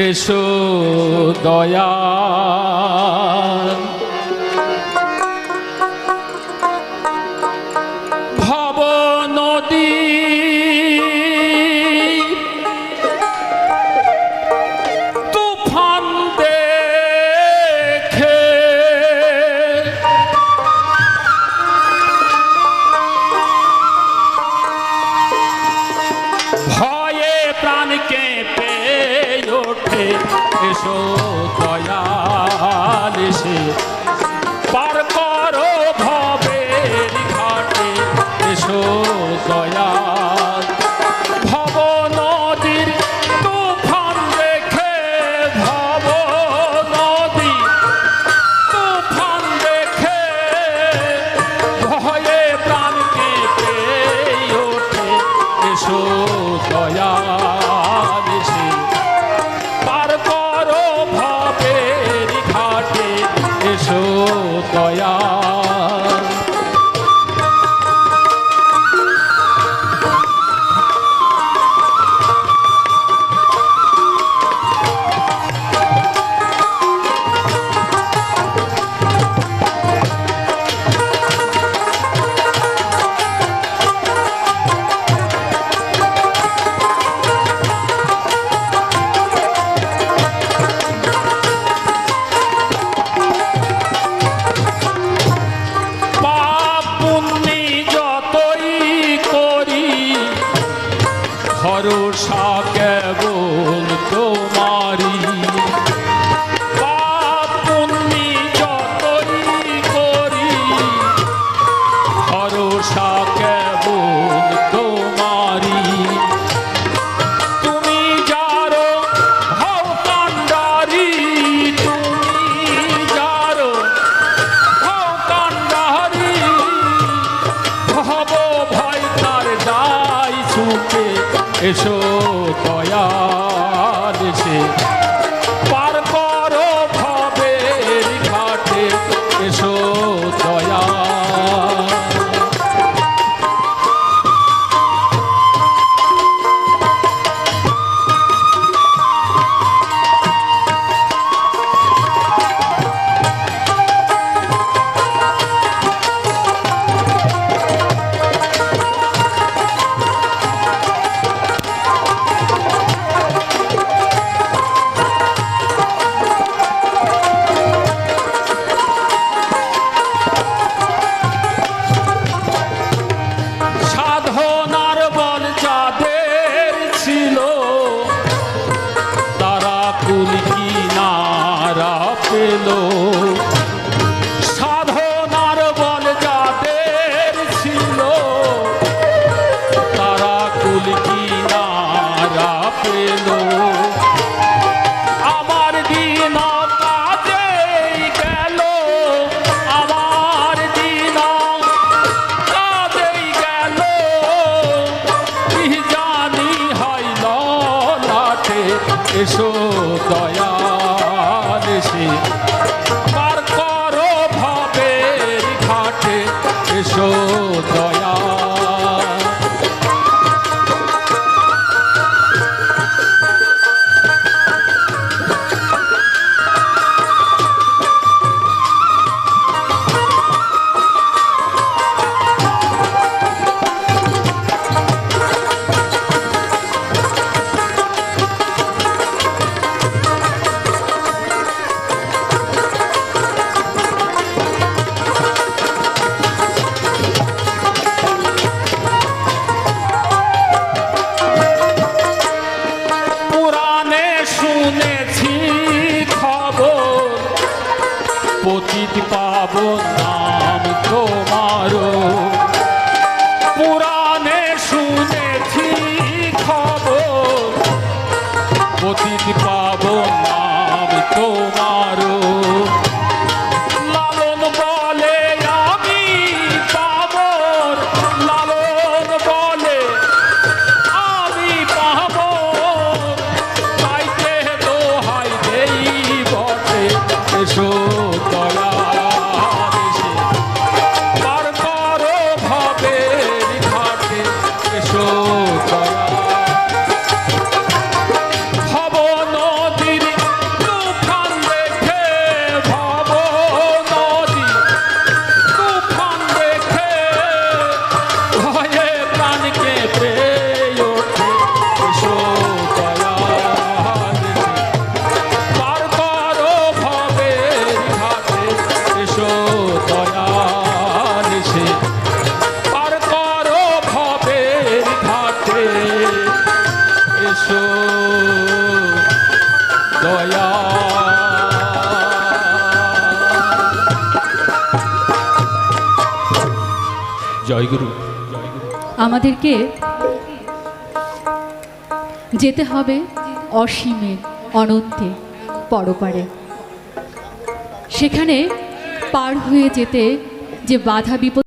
এসো দয়া ভব নদী তুফান দেখে ভয়ে প্রাণ কেঁপে ওঠে এসো দয়াল এসে। পার করো ভবের ঘাটে এসো দয়াল। ভব নদীর তুফান দেখে ভব নদী তুফান দেখে, ভয়ে প্রাণ কেঁপে ওঠে। এসো দয়া সুখে এসো দয়াল দেশে। এসো দয়া Cuba. আমাদেরকে যেতে হবে অসীমে অনন্তে পরপারে। সেখানে পার হয়ে যেতে যে বাধা বিপদ